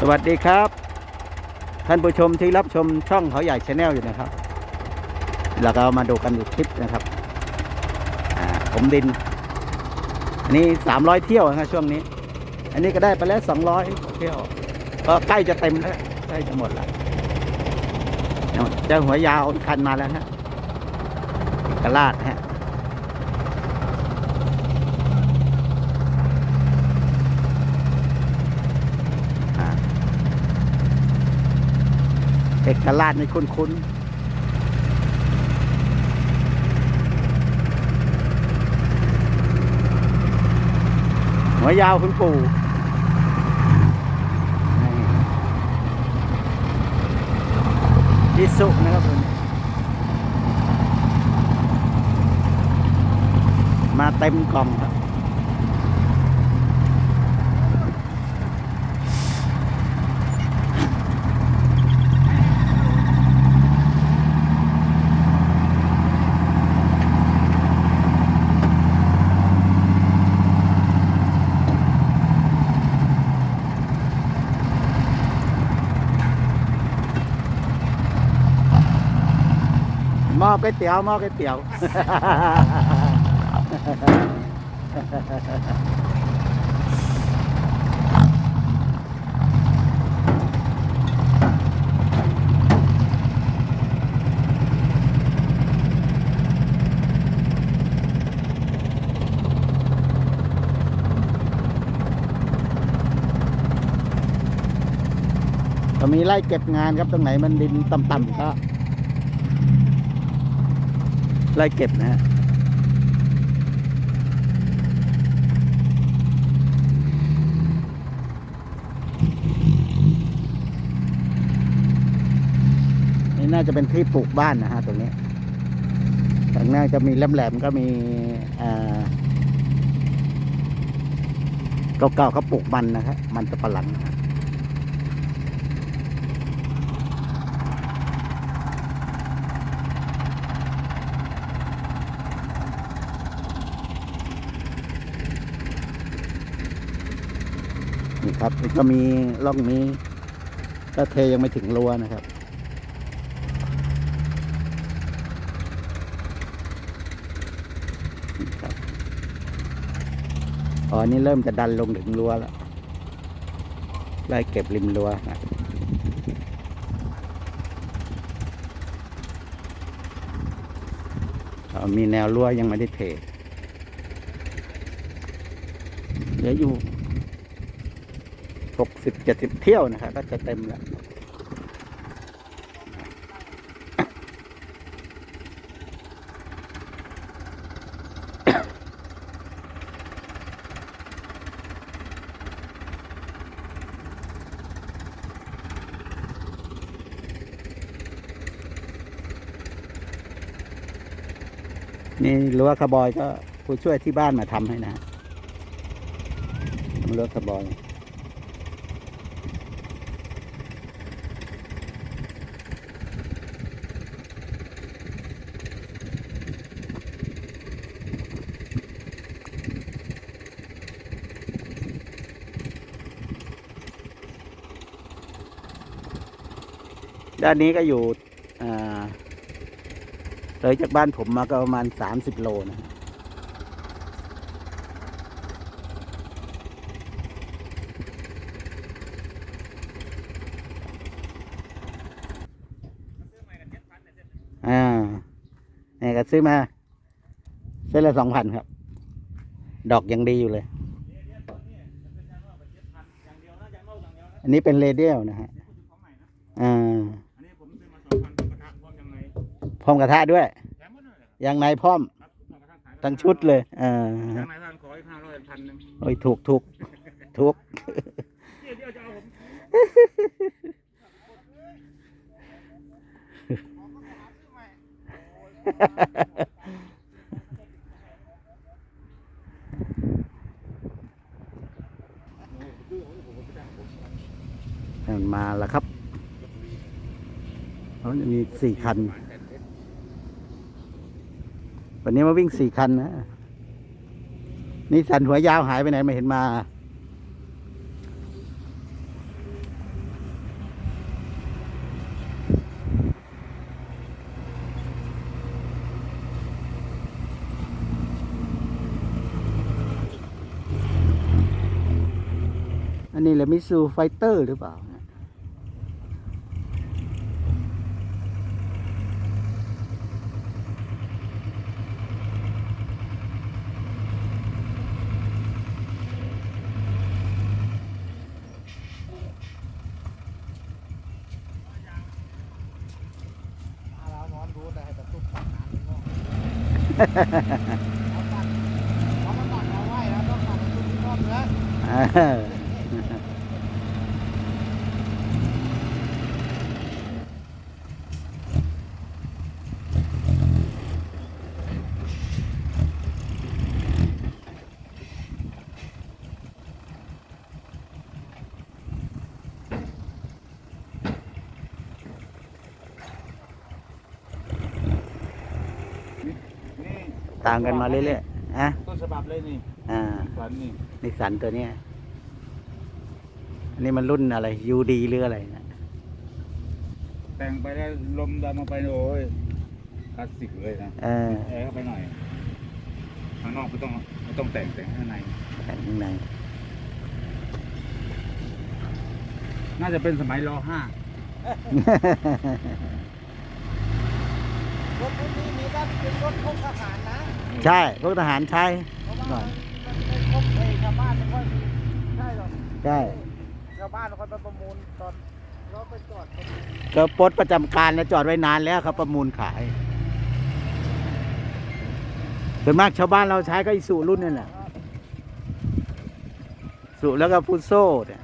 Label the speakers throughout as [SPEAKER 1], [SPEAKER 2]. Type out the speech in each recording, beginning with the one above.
[SPEAKER 1] สวัสดีครับ ท่านผู้ชมที่รับชมช่องเขาใหญ่ชาแนลอยู่นะครับแล้วก็มาดูกันอีกคลิปนะครับผมดิน อันนี้สามร้อยเที่ยวนะช่วงนี้ อันนี้ก็ได้ไปแล้วสองร้อยเที่ยว ก็ใกล้จะเต็มแล้วใกล้จะหมดแล้วเจ้าหัวยาวอีกคันมาแล้วฮะกระลาดฮะ เอกราชนี่คุ้นๆหัวยาวคุณปู่นี่อิสุนะครับคุณมาเต็มกล่องครับ ก๋วยเตี๋ยวหม้อก๋วยเตี๋ยว ก็มีไล่เก็บงานครับตรงไหนมันดินต่ำๆก็ ไล่เก็บนะฮะนี่น่าจะเป็นที่ปลูกบ้านนะฮะตรงนี้ทางหน้าจะมีแหลมๆก็มีเก่าๆเขาปลูกมันนะครับมันจะปะหลังนะฮะ นี่ครับนี่ก็มีร่องนี้ก็เทยังไม่ถึงรั้วนะครับ อ๋อ นี่เริ่มจะดันลงถึงรั้วแล้ว ไล่เก็บริมรั้วนะมีแนวรั้วยังไม่ได้เทเหลืออยู่ หกสิบเจ็ดสิบเที่ยวนะครับก็จะเต็มแล้วนี่รั้วคบอยก็ผู้ช่วยที่บ้านมาทำให้นะรั้วคบอย ด้านนี้ก็อยู่เลยจากบ้านผมมาก็ประมาณสามสิบโลนะฮะอ่าเนี่ยก็ซื้อมาเส้นละสองพันครับ ดอกยังดีอยู่เลย อันนี้เป็นเรเดียลนะฮะอ่า
[SPEAKER 2] ร้อม
[SPEAKER 1] กระทะด้วย
[SPEAKER 2] แถมหมดเลยเหรอ
[SPEAKER 1] อย่างในพร้อม
[SPEAKER 2] ครับพร้อมกระทะขาย
[SPEAKER 1] ทั้งชุดเลยอ่า
[SPEAKER 2] ทางนายท่านขออีกห้าร้อยพันหนึง
[SPEAKER 1] โอ้ยถูกถูกถูก
[SPEAKER 2] เดี๋ยวเดี๋ยวจะเอาผม
[SPEAKER 1] มันมาแล้วครับเขาจะมีสี่คัน วันนี้มาวิ่งสี่คันนะนี่สันหัวยาวหายไปไหนไม่เห็นมา อันนี้แหละมิซูไฟเตอร์หรือเปล่า
[SPEAKER 3] เอาตักเอามาตักเอาไว้แล้วต้องตักให้ตุ๊กที่นอนเนื้อ
[SPEAKER 1] เออ ตามกันมาเรื่อยๆอะ
[SPEAKER 2] ต้นฉบับเลยนี่
[SPEAKER 1] อ่า
[SPEAKER 2] ฝันนี่
[SPEAKER 1] นิสสันตัวเนี้ยอันนี้มันรุ่นอะไรยูดีหรืออะไรนะ
[SPEAKER 2] แต่งไปแล้วลมดันมาไปโอ้ยคลาสสิกเลยนะ
[SPEAKER 1] เออ
[SPEAKER 2] แอร์เข้าไปหน่อยข้างนอกไม่ต้องไม่ต้องแต่งแต่งข้างใน
[SPEAKER 1] แต่ข้างใน
[SPEAKER 2] น่าจะเป็นสมัยรห้าร
[SPEAKER 3] ถพวกนี้มีด้านเป็นรถพกทหารนะ
[SPEAKER 1] ใช่พวกทหารใช้
[SPEAKER 3] เพราะว่ามันไม่ครบเลยชาวบ้านไม่ค่อยมีใช่หรอก
[SPEAKER 1] ใช่
[SPEAKER 3] ชาวบ้านเขาไปประมูลตอนเราไปจอดประมูล
[SPEAKER 1] ก็ปลดประจำการแล้วจอดไว้นานแล้วครับประมูลขายส่วนมากชาวบ้านเราใช้ก็อีสุรุ่นนั่นแหละสุแล้วก็พุโซ่เนี่ย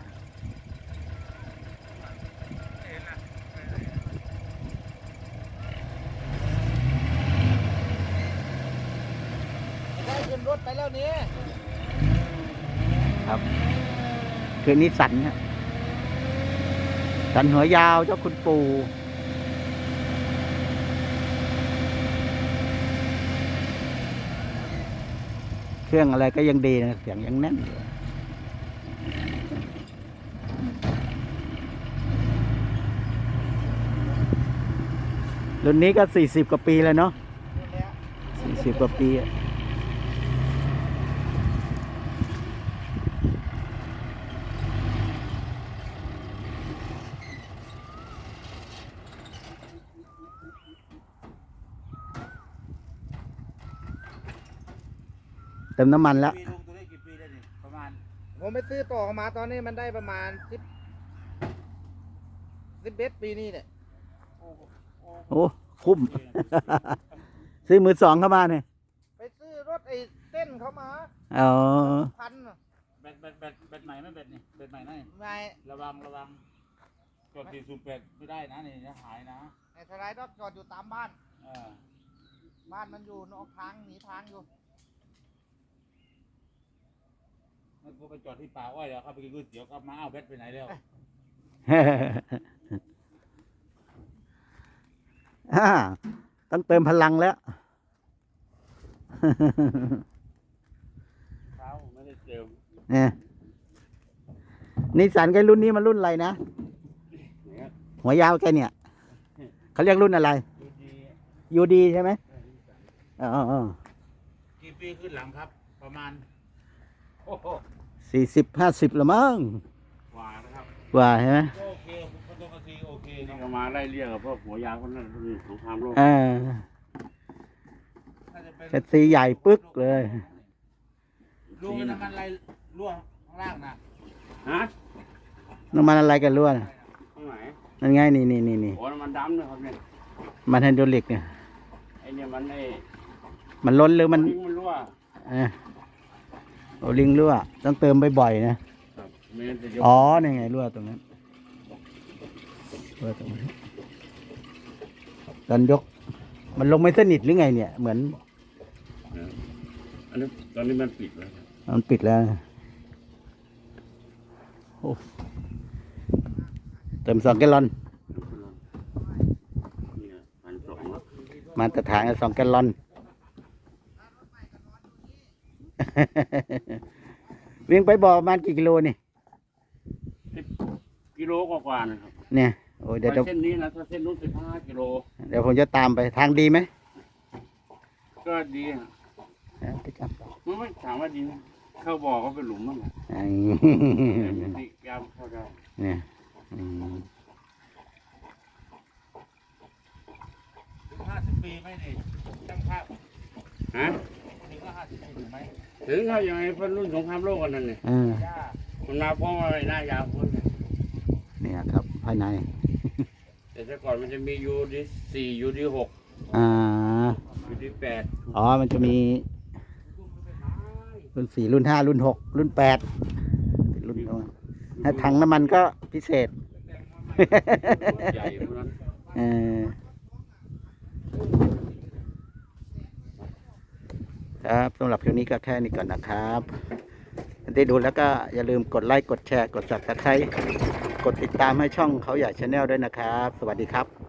[SPEAKER 3] ได้ขึ้น รถไปแล้วนี่
[SPEAKER 1] ครับ คือนิสสันฮะสันหัวยาวเจ้าคุณปู่เครื่องอะไรก็ยังดีนะเสียงยังแน่นอยู่รุ่นนี้ก็สี่สิบกว่าปีแล้วเนาะ
[SPEAKER 3] นี่แหละ
[SPEAKER 1] สี่สิบกว่าปีอะ มน้ำมันแล้ว
[SPEAKER 2] ปีลุงตัวนี้กี่ปีได้ดิประมาณ
[SPEAKER 3] ผมไปซื้อต่อมาตอนนี้มันได้ประมาณสิบสิบเอ็ดปีนี่เนี่ย
[SPEAKER 2] โอ้โหโอ้โห
[SPEAKER 1] โอ้คุ้ม ซื้อมือสองเข้ามาเนี่ย
[SPEAKER 3] ไปซื้อรถไอ้เต้นเขามา
[SPEAKER 1] อ๋อ
[SPEAKER 3] พันน่ะ
[SPEAKER 2] แบตแบตแบตแบตใหม่ไหมแบตนี่แบตใหม่นะนี่
[SPEAKER 3] ไม่
[SPEAKER 2] ระวังระวังกดสี่สูบแปดไม่ได้นะนี่จะหายนะ
[SPEAKER 3] ไอ้สไลด์ต้องจอดอยู่ตามบ้าน
[SPEAKER 2] เออ
[SPEAKER 3] บ้านมันอยู่นอกทางหนีทางอยู่
[SPEAKER 2] มันกูไปจอดที่ป่าอ้อยแล้วเข้าไปกินก๋วยเตี๋ยวกลับมาเอาแบตไปไหนแล้ว
[SPEAKER 1] อ่าต้องเติมพลังแล้ว
[SPEAKER 2] เช้าไม่ได้เจอ
[SPEAKER 1] เนี่ยนิสสันแกรุ่นนี้มันรุ่นอะไรนะ
[SPEAKER 2] เนี่ย
[SPEAKER 1] หัวยาวแกเนี่ย เขาเรียกรุ่นอะไร
[SPEAKER 2] ดูดี
[SPEAKER 1] ยูดีใช่ไหมอ๋ออ๋อ
[SPEAKER 2] กี่ปีขึ้นหลังครับ ประมาณ โอ้โห
[SPEAKER 1] สี่สิบห้าสิบละมั้ง
[SPEAKER 2] กว่านะครับ
[SPEAKER 1] กว่าใช่ไหม
[SPEAKER 2] โอเคพันธกซีโอเคนี่ก็มาไล่เรียกกับพวกหัวยางคนนั้นสงครามโลก
[SPEAKER 1] อ่า
[SPEAKER 2] น่าจะเป็น
[SPEAKER 1] แคทซีใหญ่ปึ๊กเลย
[SPEAKER 2] ลุงน้ำมันอะไรรั่วข้างล่างนะ
[SPEAKER 4] ฮะ
[SPEAKER 1] น้ำมันอะไรกันล้วน
[SPEAKER 4] ตรงไหน
[SPEAKER 1] นั่นไงนี่นี่นี่นี่
[SPEAKER 4] โอ้น้ำมันดำนะครับเนี่ย
[SPEAKER 1] มันไฮดรอลิกเนี่ย
[SPEAKER 4] ไอเนี่ยมันไอ
[SPEAKER 1] มันล้นหรือมัน
[SPEAKER 4] ลิงมันรั่ว
[SPEAKER 1] เอ่อ โอลิงรั่วต้องเติมบ่อยๆนะ
[SPEAKER 4] ครับไม่งั้นจะยก
[SPEAKER 1] อ๋อนี่ไงรั่วตรงนั้นรั่วตรงนั้นตอนยก มันลงไม่สนิทหรือไงเนี่ย เหมือน
[SPEAKER 4] อันนี้ตอนนี้มันปิดแล้วครับ
[SPEAKER 1] มันปิดแล้วนะโอ้เติมสองแกลลอน
[SPEAKER 4] เนี่ยพันสองแล้ว
[SPEAKER 1] มาตรฐานสองแกลลอน วิ่งไปบ่อประมาณกี่กิโลนี่
[SPEAKER 4] กิโลกว่าๆนะครับ
[SPEAKER 1] เนี่ย โอ้ยเดี๋ยว
[SPEAKER 4] ไป
[SPEAKER 1] เดี๋ยว
[SPEAKER 4] เส้นนี้นะถ้าเส้นนู้นสิบห้ากิโล
[SPEAKER 1] เดี๋ยวผมจะตามไปทางดีไหม
[SPEAKER 4] ก็ดีฮะ
[SPEAKER 1] เออไปจับ
[SPEAKER 4] มันไม่ถามว่าดีไหมเข้าบ่อก็เป็นหลุมนั่นแหละ
[SPEAKER 1] ไอ้
[SPEAKER 4] นี่ยามเข้าได้
[SPEAKER 1] เนี่ยอืม
[SPEAKER 3] ถึงห้าสิบปีไหมนี่ช่างภาพ
[SPEAKER 4] ฮะ
[SPEAKER 3] ถึงก็ห้าสิบปีถึงไหม
[SPEAKER 4] ถึงเขาอย่างไงเพิ่นรุ่นสงครามโลกกันนั่นเนี่ย
[SPEAKER 1] เออ
[SPEAKER 3] ย่า
[SPEAKER 4] มันมาพร้อมอะไรหน้ายาวเพิ่น
[SPEAKER 1] เนี่ยครับ ภายใน
[SPEAKER 4] แต่แต่ก่อนมันจะมียูดีสี่ยูดีหก
[SPEAKER 1] อ่า
[SPEAKER 4] ยูดีแปด
[SPEAKER 1] อ๋อ มันจะมี รุ่นสี่รุ่นห้ารุ่นหกรุ่นแปดรุ่นถ้าถังน้ำมันก็พิเศษ
[SPEAKER 4] ใหญ่เพราะนั้น
[SPEAKER 1] เออ ครับสำหรับคลิปนี้ก็แค่นี้ก่อนนะครับได้ดูแล้วก็อย่าลืมกดไลค์กดแชร์กด s ับ s c r i b e กดติดตามให้ช่องเขาใหญ่ชาแนลด้วยนะครับ สวัสดีครับ